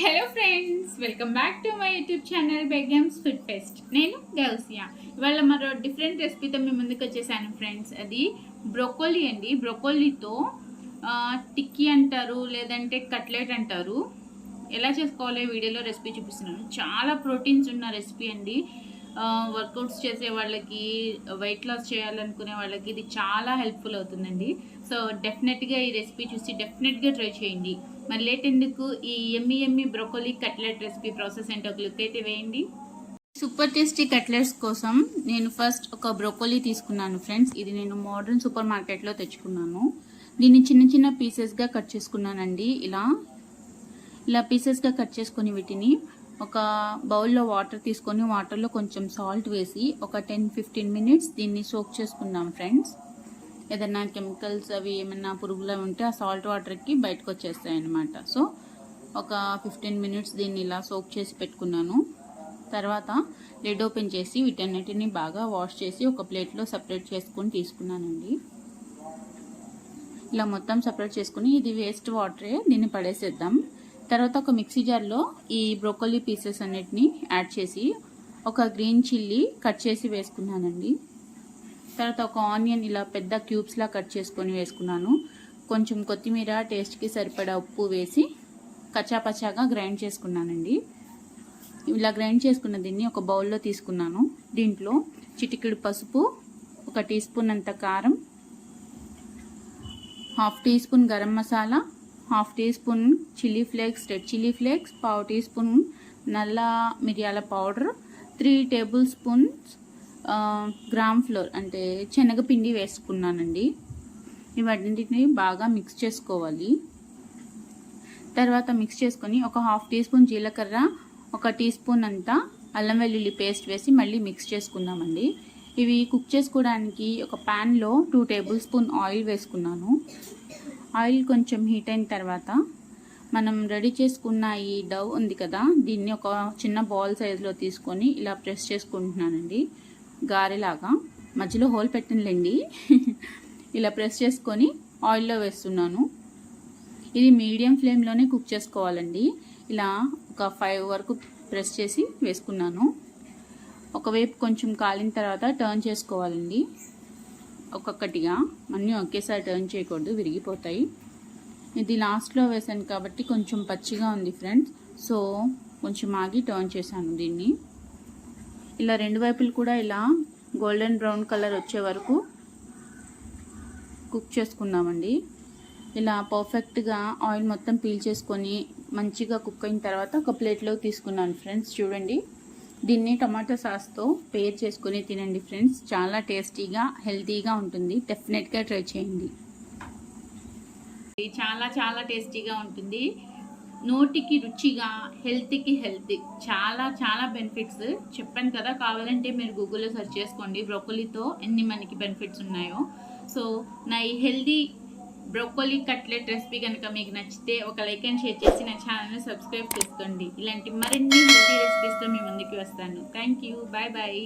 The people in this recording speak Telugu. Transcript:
Hello friends welcome back to my YouTube channel Begums food fest నేను గౌసియా. ఇవాళ మరో డిఫరెంట్ రెసిపీతో మీ ముందుకు వచ్చేసాను ఫ్రెండ్స్ అది బ్రొకోలీ అండి. బ్రొకోలీతో టిక్కీ అంటారు లేదంటే కట్లెట్ అంటారు. ఎలా చేసుకోవాలో వీడియోలో రెసిపీ చూపిస్తున్నాను. చాలా ప్రోటీన్స్ ఉన్న రెసిపీ అండి. వర్కౌట్స్ చేసే వాళ్ళకి వెయిట్ లాస్ చేయాలనుకునే వాళ్ళకి ఇది చాలా హెల్ప్ఫుల్ అవుతుందండి. సో డెఫినెట్గా ఈ రెసిపీ చూసి డెఫినెట్గా ట్రై చేయండి. మరి లేట్ ఎందుకు? ఈ ఎమ్మి ఎమ్మి బ్రొకోలీ కట్లెట్ రెసిపీ ప్రాసెస్ ఏంటో ఒక లుక్ అయితే వేయండి. సూపర్ టేస్టీ కట్లెట్స్ కోసం నేను ఫస్ట్ ఒక బ్రొకోలీ తీసుకున్నాను ఫ్రెండ్స్ ఇది నేను మోడర్న్ సూపర్ మార్కెట్లో తెచ్చుకున్నాను. దీన్ని చిన్న చిన్న పీసెస్గా కట్ చేసుకున్నానండి. ఇలా ఇలా పీసెస్గా కట్ చేసుకొని వీటిని ఒక బౌల్లో వాటర్ తీసుకొని వాటర్లో కొంచెం సాల్ట్ వేసి ఒక టెన్ ఫిఫ్టీన్ మినిట్స్ దీన్ని సోక్ చేసుకున్నాం ఫ్రెండ్స్ ఏదైనా కెమికల్స్ అవి ఏమైనా పురుగులు ఉంటే ఆ సాల్ట్ వాటర్కి బయటకు వచ్చేస్తాయి అన్నమాట సో ఒక ఫిఫ్టీన్ మినిట్స్ దీన్ని ఇలా సోక్ చేసి పెట్టుకున్నాను. తర్వాత లిడ్ ఓపెన్ చేసి వీటన్నిటిని బాగా వాష్ చేసి ఒక ప్లేట్లో సపరేట్ చేసుకుని తీసుకున్నానండి. ఇలా మొత్తం సపరేట్ చేసుకుని ఇది వేస్ట్ వాటరే దీన్ని పడేసేద్దాం. తర్వాత ఒక మిక్సీ జార్లో ఈ బ్రోకోలీ పీసెస్ అన్నిటిని యాడ్ చేసి ఒక గ్రీన్ చిల్లీ కట్ చేసి వేసుకున్నానండి. తర్వాత ఒక ఆనియన్ ఇలా పెద్ద క్యూబ్స్లా కట్ చేసుకొని వేసుకున్నాను. కొంచెం కొత్తిమీర టేస్ట్కి సరిపడా ఉప్పు వేసి కచ్చాపచ్చాగా గ్రైండ్ చేసుకున్నానండి. ఇలా గ్రైండ్ చేసుకున్న దీన్ని ఒక బౌల్లో తీసుకున్నాను. దీంట్లో చిటికెడు పసుపు ఒక టీ స్పూన్ అంత కారం half teaspoon garam masala half teaspoon chilli flakes red chilli flakes పావు టీ స్పూన్ నల్ల మిరియాల powder three tablespoons gram flour అంటే శనగపిండి వేసుకున్నానండి. ఇవన్నింటిని బాగా మిక్స్ చేసుకోవాలి. తర్వాత మిక్స్ చేసుకొని ఒక హాఫ్ టీ స్పూన్ జీలకర్ర ఒక టీ స్పూన్ అంతా అల్లం వెల్లుల్లి పేస్ట్ వేసి మళ్ళీ మిక్స్ చేసుకుందామండి. ఇవి కుక్ చేసుకోవడానికి ఒక ప్యాన్లో టూ టేబుల్ స్పూన్ ఆయిల్ వేసుకున్నాను. ఆయిల్ కొంచెం హీట్ అయిన తర్వాత మనం రెడీ చేసుకున్న ఈ డవ్ ఉంది కదా దీన్ని ఒక చిన్న బాల్ సైజులో తీసుకొని ఇలా ప్రెస్ చేసుకుంటున్నానండి. గారెలాగా. మధ్యలో హోల్ పెట్టండి ఇలా ప్రెస్ చేసుకొని ఆయిల్లో వేస్తున్నాను. ఇది మీడియం ఫ్లేమ్లోనే కుక్ చేసుకోవాలండి. ఇలా ఒక ఫైవ్ వరకు ప్రెస్ చేసి వేసుకున్నాను. ఒకవైపు కొంచెం కాలిన తర్వాత టర్న్ చేసుకోవాలండి. ఒక్కొక్కటిగా. అన్నీ ఒకేసారి టర్న్ చేయకూడదు విరిగిపోతాయి. ఇది లాస్ట్లో వేసాను కాబట్టి కొంచెం పచ్చిగా ఉంది ఫ్రెండ్స్. సో కొంచెం ఆగి టర్న్ చేశాను దీన్ని. ఇలా రెండు వైపులు కూడా ఇలా గోల్డెన్ బ్రౌన్ కలర్ వచ్చే వరకు కుక్ చేసుకుందామండి. ఇలా పర్ఫెక్ట్గా ఆయిల్ మొత్తం పీల్ చేసుకొని మంచిగా కుక్ అయిన తర్వాత ఒక ప్లేట్లో తీసుకున్నాను ఫ్రెండ్స్. చూడండి దీన్ని టమాటో సాస్తో పేర్ చేసుకుని తినండి ఫ్రెండ్స్. చాలా టేస్టీగా హెల్తీగా ఉంటుంది. డెఫినెట్గా ట్రై చేయండి. చాలా చాలా టేస్టీగా ఉంటుంది. నోటికి రుచిగా హెల్త్కి హెల్తీ. చాలా చాలా బెనిఫిట్స్ చెప్పాను కదా. కావాలంటే మీరు గూగుల్లో సెర్చ్ చేసుకోండి. బ్రోకోలీతో ఎన్ని మనకి బెనిఫిట్స్ ఉన్నాయో. సో నా ఈ హెల్దీ బ్రోకోలీ కట్లెట్ రెసిపీ కనుక మీకు నచ్చితే ఒక లైక్ అండ్ షేర్ చేసి నా ఛానల్ని సబ్స్క్రైబ్ చేసుకోండి. ఇలాంటి మరిన్ని హెల్తీ రెసిపీస్తో మీ ముందుకు వస్తాను. Thank you bye bye.